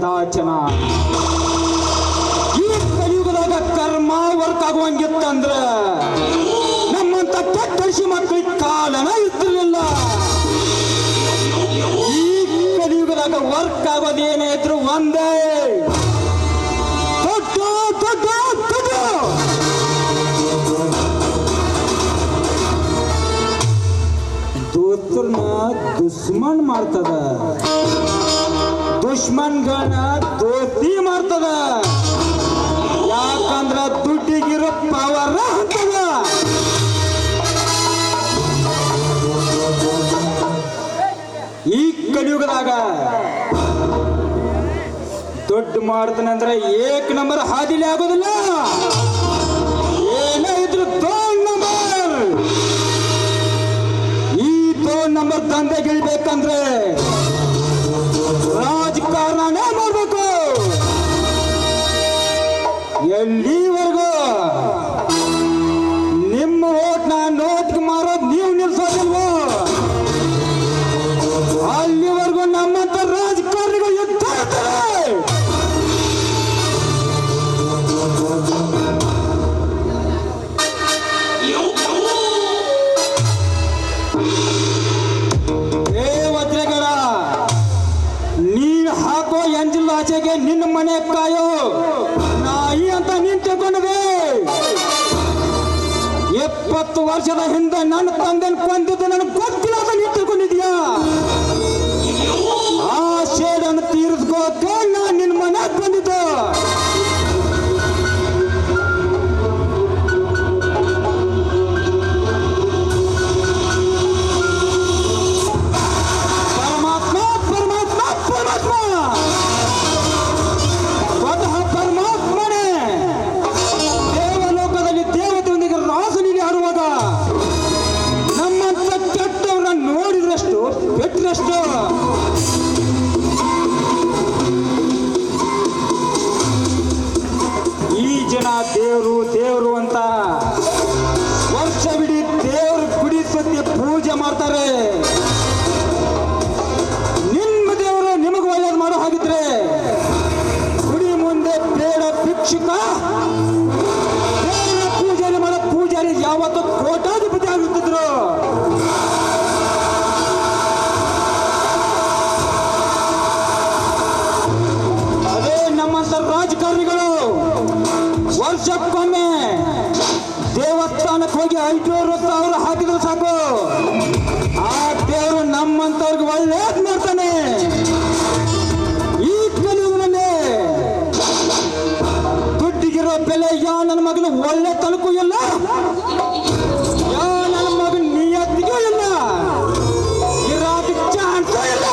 ಸದಾಚನ. ಈ ಕಲಿಯುಗದಾಗ ಕರ್ಮ ವರ್ಕ್ ಆಗುವಂಗಿತ್ತಂದ್ರ ನಮ್ಮಂತ ಕೆಟ್ಟಿ ಋಷಿ ಮಕ್ಕಳಿಗೆ ಕಾಲನ ಇದ್ದಿರಲಿಲ್ಲ. ಈ ಕಲಿಯುಗದಾಗ ವರ್ಕ್ ಆಗೋದೇನೇ ಇದ್ರು ಒಂದೇ. ದುಶ್ಮನ್ ಮಾಡ್ತದ. ದುಶ್ಮನ್ಗಳನ್ನ ದೋಸ್ತಿ ಮಾಡ್ತದ. ಯಾಕಂದ್ರ ದುಡ್ಡಿಗಿರೋ ಪವರ್ ಅಂತದ. ಈ ಕಲಿಯುಗದಾಗ ದೊಡ್ಡ ಮಾಡ್ತಾನಂದ್ರೆ ಏಕ್ ನಂಬರ್ ಹಾದಿಲಿ ಆಗೋದಿಲ್ಲ. ಏನೇ ಇದ್ರು ತೋಲ್ ನಂಬರ್ ಈ ತೋಲ್ ನಂಬರ್ ತಂದೆ ಗೆಲ್ಬೇಕಂದ್ರೆ ಆಚೆಗೆ ನಿನ್ನ ಮನೆ ಕಾಯೋ ನಾಯಿ ಅಂತ ನಿಂತುಕೊಂಡ್ವಿ. ಎಪ್ಪತ್ತು ವರ್ಷದ ಹಿಂದೆ ನನ್ನ ತಂದೆನ ಕೊಂದಿದ್ದು ನನಗೆ ಗೊತ್ತಿಲ್ಲ ಅಂತ ನಿಂತುಕೊಂಡಿದ್ಯಾ ಆ ಶೇಡನ್ನು ತೀರಿಸ್ಕೋಕೆ ನಾನು ನಿನ್ನ ಮನೆ ಬಂದಿದ್ದು. ಪೂಜಾರಿ ಮಾಡೋ ಪೂಜಾರಿ ಯಾವತ್ತೂ ಕೋಟಾಧಿಪತಿ ಆಗುತ್ತಿದ್ರು. ಅದೇ ನಮ್ಮಂತ ರಾಜಕಾರಣಿಗಳು, ವರ್ಷಕ್ಕೊಮ್ಮೆ ದೇವಸ್ಥಾನಕ್ಕೆ ಹೋಗಿ ಐನೂರು ಸಾವಿರ ಹಾಕಿದ್ರು ಸಾಕು. ಆ ದೇವರು ನಮ್ಮಂತವ್ರಿಗೆ ಒಳ್ಳೇದ್ ಬೆಲೆ, ಯಾ ನನ್ನ ಮಗನ ಒಳ್ಳೆ ತನಕೂ ಇಲ್ಲ. ನನ್ನ ಇಲ್ಲ. ಇಲ್ಲ.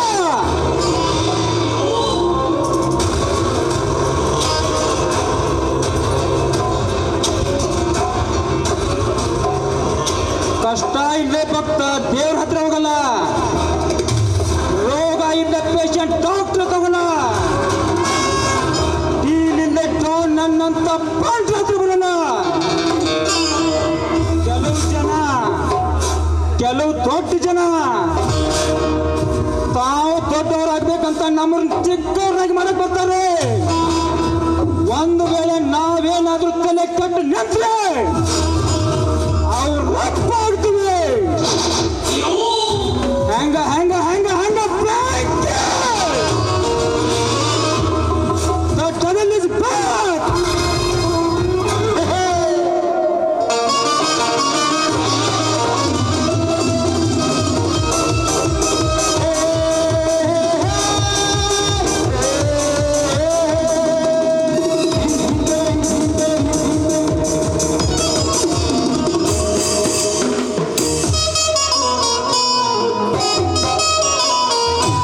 ಕಷ್ಟ ಭಕ್ತ ದೇವ್ರ ಹತ್ರ ಹೋಗಲ್ಲ. ದೊಡ್ಡ ಜನ. ತಾವು ದೊಡ್ಡವರಾಗ್ಬೇಕಂತ ನಮ್ಮನ್ನ ಚಿಕ್ಕವ್ರಾಗಿ ಮನೆಗೆ ಬರ್ತಾರೆ. ಒಂದು ವೇಳೆ ನಾವೇನಾದ್ರೂ ತಲೆ ಕಟ್ಟು ನಿಂತ್ರೆ, ಅವ್ರ